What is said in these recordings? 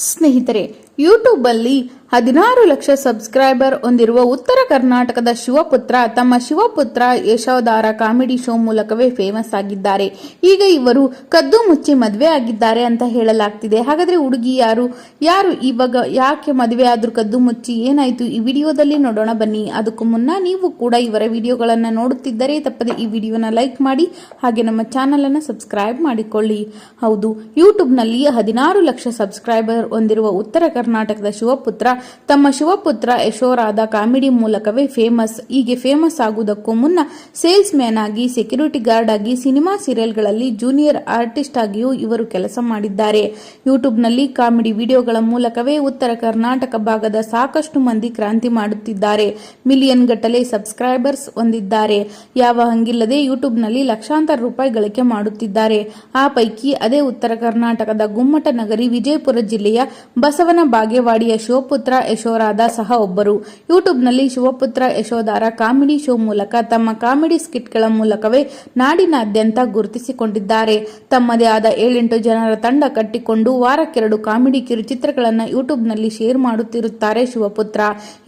ಸ್ನೇಹಿತರೆ ಯೂಟ್ಯೂಬಲ್ಲಿ ಹದಿನಾರು ಲಕ್ಷ ಸಬ್ಸ್ಕ್ರೈಬರ್ ಹೊಂದಿರುವ ಉತ್ತರ ಕರ್ನಾಟಕದ ಶಿವಪುತ್ರ ತಮ್ಮ ಶಿವಪುತ್ರ ಯಶೋಧಾರ ಕಾಮಿಡಿ ಶೋ ಮೂಲಕವೇ ಫೇಮಸ್ ಆಗಿದ್ದಾರೆ. ಈಗ ಇವರು ಕದ್ದು ಮುಚ್ಚಿ ಮದುವೆ ಆಗಿದ್ದಾರೆ ಅಂತ ಹೇಳಲಾಗ್ತಿದೆ. ಹಾಗಾದರೆ ಹುಡುಗಿ ಯಾರು? ಯಾರು ಇವಾಗ ಯಾಕೆ ಮದುವೆ ಆದರೂ ಕದ್ದು ಮುಚ್ಚಿ ಏನಾಯಿತು? ಈ ವಿಡಿಯೋದಲ್ಲಿ ನೋಡೋಣ ಬನ್ನಿ. ಅದಕ್ಕೂ ಮುನ್ನ ನೀವು ಕೂಡ ಇವರ ವಿಡಿಯೋಗಳನ್ನು ನೋಡುತ್ತಿದ್ದರೆ ತಪ್ಪದೆ ಈ ವಿಡಿಯೋನ ಲೈಕ್ ಮಾಡಿ, ಹಾಗೆ ನಮ್ಮ ಚಾನಲನ್ನು ಸಬ್ಸ್ಕ್ರೈಬ್ ಮಾಡಿಕೊಳ್ಳಿ. ಹೌದು ಯೂಟ್ಯೂಬ್ನಲ್ಲಿ ಹದಿನಾರು ಲಕ್ಷ ಸಬ್ಸ್ಕ್ರೈಬರ್ ಹೊಂದಿರುವ ಉತ್ತರ ಕರ್ನಾಟಕದ ಶಿವಪುತ್ರ. ತಮ್ಮ ಶಿವಪುತ್ರ ಯಶೋರಾದ ಕಾಮಿಡಿ ಮೂಲಕವೇ ಫೇಮಸ್. ಹೀಗೆ ಫೇಮಸ್ ಆಗುವುದಕ್ಕೂ ಮುನ್ನ ಸೇಲ್ಸ್ ಮ್ಯಾನ್ ಆಗಿ, ಸೆಕ್ಯೂರಿಟಿ ಗಾರ್ಡ್ ಆಗಿ, ಸಿನಿಮಾ ಸೀರಿಯಲ್ಗಳಲ್ಲಿ ಜೂನಿಯರ್ ಆರ್ಟಿಸ್ಟ್ ಆಗಿಯೂ ಇವರು ಕೆಲಸ ಮಾಡಿದ್ದಾರೆ. ಯೂಟ್ಯೂಬ್ನಲ್ಲಿ ಕಾಮಿಡಿ ವಿಡಿಯೋಗಳ ಮೂಲಕವೇ ಉತ್ತರ ಕರ್ನಾಟಕ ಭಾಗದ ಸಾಕಷ್ಟು ಮಂದಿ ಕ್ರಾಂತಿ ಮಾಡುತ್ತಿದ್ದಾರೆ. ಮಿಲಿಯನ್ ಗಟ್ಟಲೆ ಸಬ್ಸ್ಕ್ರೈಬರ್ಸ್ ಹೊಂದಿದ್ದಾರೆ. ಯಾವ ಹಂಗಿಲ್ಲದೆ ಯೂಟ್ಯೂಬ್ನಲ್ಲಿ ಲಕ್ಷಾಂತರ ರೂಪಾಯಿ ಗಳಿಕೆ ಮಾಡುತ್ತಿದ್ದಾರೆ. ಆ ಪೈಕಿ ಅದೇ ಉತ್ತರ ಕರ್ನಾಟಕದ ಗುಮ್ಮಟ ನಗರಿ ವಿಜಯಪುರ ಜಿಲ್ಲೆಯ ಬಸವನ ಬಾಗೇವಾಡಿಯ ಶಿವಪುತ್ರ ಯಶೋರಾದ ಸಹ ಒಬ್ಬರು. ಯೂಟ್ಯೂಬ್ನಲ್ಲಿ ಶಿವಪುತ್ರ ಯಶೋಧಾರ ಕಾಮಿಡಿ ಶೋ ಮೂಲಕ ತಮ್ಮ ಕಾಮಿಡಿ ಸ್ಕಿಟ್ಗಳ ಮೂಲಕವೇ ನಾಡಿನಾದ್ಯಂತ ಗುರುತಿಸಿಕೊಂಡಿದ್ದಾರೆ. ತಮ್ಮದೇ ಆದ ಏಳೆಂಟು ಜನರ ತಂಡ ಕಟ್ಟಿಕೊಂಡು ವಾರಕ್ಕೆರಡು ಕಾಮಿಡಿ ಕಿರುಚಿತ್ರಗಳನ್ನು ಯೂಟ್ಯೂಬ್ನಲ್ಲಿ ಶೇರ್ ಮಾಡುತ್ತಿರುತ್ತಾರೆ ಶಿವಪುತ್ರ.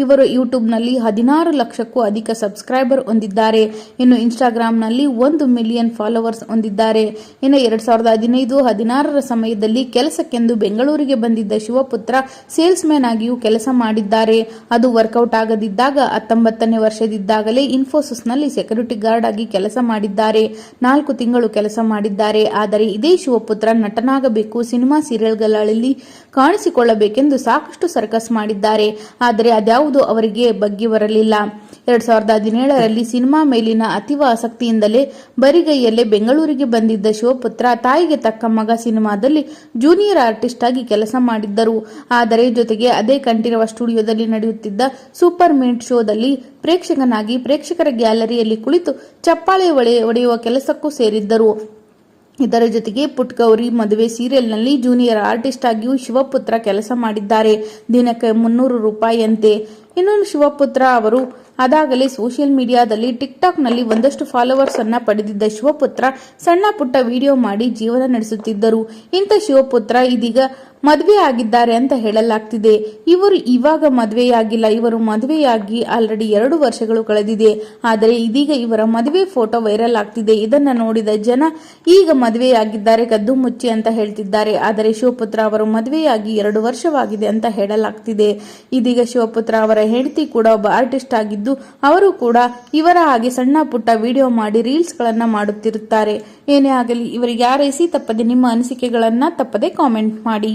ಇವರು ಯೂಟ್ಯೂಬ್ನಲ್ಲಿ ಹದಿನಾರು ಲಕ್ಷಕ್ಕೂ ಅಧಿಕ ಸಬ್ಸ್ಕ್ರೈಬರ್ ಹೊಂದಿದ್ದಾರೆ. ಇನ್ನು ಇನ್ಸ್ಟಾಗ್ರಾಂನಲ್ಲಿ ಒಂದು ಮಿಲಿಯನ್ ಫಾಲೋವರ್ಸ್ ಹೊಂದಿದ್ದಾರೆ. ಇನ್ನು ಎರಡ್ ಸಾವಿರದ ಹದಿನೈದು ಹದಿನಾರರ ಸಮಯದಲ್ಲಿ ಕೆಲಸಕ್ಕೆಂದು ಬೆಂಗಳೂರಿಗೆ ಬಂದಿದ್ದ ಶಿವಪುತ್ರ ಸೇಲ್ಸ್ ಮ್ಯಾನ್ ಆಗಿಯೂ ಕೆಲಸ ಮಾಡಿದ್ದಾರೆ. ಅದು ವರ್ಕೌಟ್ ಆಗದಿದ್ದಾಗ ಹತ್ತೊಂಬತ್ತನೇ ವರ್ಷದಿದ್ದಾಗಲೇ ಇನ್ಫೋಸಿಸ್ನಲ್ಲಿ ಸೆಕ್ಯೂರಿಟಿ ಗಾರ್ಡ್ ಆಗಿ ಕೆಲಸ ಮಾಡಿದ್ದಾರೆ. ನಾಲ್ಕು ತಿಂಗಳು ಕೆಲಸ ಮಾಡಿದ್ದಾರೆ. ಆದರೆ ಇದೇ ಶಿವಪುತ್ರ ನಟನಾಗಬೇಕು. ಸಿನಿಮಾ ಸೀರಿಯಲ್ಗಳಲ್ಲಿ ಕಾಣಿಸಿಕೊಳ್ಳಬೇಕೆಂದು ಸಾಕಷ್ಟು ಸರ್ಕಸ್ ಮಾಡಿದ್ದಾರೆ. ಆದರೆ ಅದ್ಯಾವುದು ಅವರಿಗೆ ಬಗ್ಗಿ ಬರಲಿಲ್ಲ. ಎರಡ್ ಸಾವಿರದ ಹದಿನೇಳರಲ್ಲಿ ಸಿನಿಮಾ ಮೇಲಿನ ಅತೀವ ಆಸಕ್ತಿಯಿಂದಲೇ ಬರಿಗೈಯಲ್ಲೇ ಬೆಂಗಳೂರಿಗೆ ಬಂದಿದ್ದ ಶಿವಪುತ್ರ ತಾಯಿಗೆ ತಕ್ಕ ಮಗ ಸಿನಿಮಾದಲ್ಲಿ ಜೂನಿಯರ್ ಆರ್ಟಿಸ್ಟ್ ಆಗಿ ಕೆಲಸ ಮಾಡಿದ್ದರು. ಆದರೆ ಜೊತೆಗೆ ಅದೇ ಕಂಠೀರವ ಸ್ಟುಡಿಯೋದಲ್ಲಿ ನಡೆಯುತ್ತಿದ್ದ ಸೂಪರ್ ಮಿಂಟ್ ಶೋದಲ್ಲಿ ಪ್ರೇಕ್ಷಕನಾಗಿ ಪ್ರೇಕ್ಷಕರ ಗ್ಯಾಲರಿಯಲ್ಲಿ ಕುಳಿತು ಚಪ್ಪಾಳೆ ಒಡೆ- ಒಡೆಯುವ ಕೆಲಸಕ್ಕೂ ಸೇರಿದ್ದರು. ಇದರ ಜೊತೆಗೆ ಪುಟ್ಗೌರಿ ಮದುವೆ ಸೀರಿಯಲ್ನಲ್ಲಿ ಜೂನಿಯರ್ ಆರ್ಟಿಸ್ಟ್ ಆಗಿಯೂ ಶಿವಪುತ್ರ ಕೆಲಸ ಮಾಡಿದ್ದಾರೆ. ದಿನಕ್ಕೆ ಮುನ್ನೂರು ರೂಪಾಯಿಯಂತೆ. ಇನ್ನು ಶಿವಪುತ್ರ ಅವರು ಅದಾಗಲೇ ಸೋಷಿಯಲ್ ಮೀಡಿಯಾದಲ್ಲಿ ಟಿಕ್ಟಾಕ್ನಲ್ಲಿ ಒಂದಷ್ಟು ಫಾಲೋವರ್ಸ್ ಅನ್ನ ಪಡೆದಿದ್ದ ಶಿವಪುತ್ರ ಸಣ್ಣ ಪುಟ್ಟ ವಿಡಿಯೋ ಮಾಡಿ ಜೀವನ ನಡೆಸುತ್ತಿದ್ದರು. ಇಂಥ ಶಿವಪುತ್ರ ಇದೀಗ ಮದುವೆ ಆಗಿದ್ದಾರೆ ಅಂತ ಹೇಳಲಾಗ್ತಿದೆ. ಇವರು ಇವಾಗ ಮದುವೆಯಾಗಿಲ್ಲ. ಇವರು ಮದುವೆಯಾಗಿ ಆಲ್ರೆಡಿ ಎರಡು ವರ್ಷಗಳು ಕಳೆದಿದೆ. ಆದರೆ ಇದೀಗ ಇವರ ಮದುವೆ ಫೋಟೋ ವೈರಲ್ ಆಗ್ತಿದೆ. ಇದನ್ನ ನೋಡಿದ ಜನ ಈಗ ಮದುವೆಯಾಗಿದ್ದಾರೆ ಕದ್ದು ಮುಚ್ಚಿ ಅಂತ ಹೇಳ್ತಿದ್ದಾರೆ. ಆದರೆ ಶಿವಪುತ್ರ ಅವರು ಮದುವೆಯಾಗಿ ಎರಡು ವರ್ಷವಾಗಿದೆ ಅಂತ ಹೇಳಲಾಗ್ತಿದೆ. ಇದೀಗ ಶಿವಪುತ್ರ ಅವರ ಹೆಂಡತಿ ಕೂಡ ಒಬ್ಬ ಆರ್ಟಿಸ್ಟ್ ಆಗಿದ್ದು, ಅವರು ಕೂಡ ಇವರ ಹಾಗೆ ಸಣ್ಣ ಪುಟ್ಟ ವಿಡಿಯೋ ಮಾಡಿ ರೀಲ್ಸ್ ಗಳನ್ನ ಮಾಡುತ್ತಿರುತ್ತಾರೆ. ಏನೇ ಆಗಲಿ ಇವರಿಗೆ ಯಾರೈಸಿ ತಪ್ಪದೆ ನಿಮ್ಮ ಅನಿಸಿಕೆಗಳನ್ನ ತಪ್ಪದೆ ಕಾಮೆಂಟ್ ಮಾಡಿ.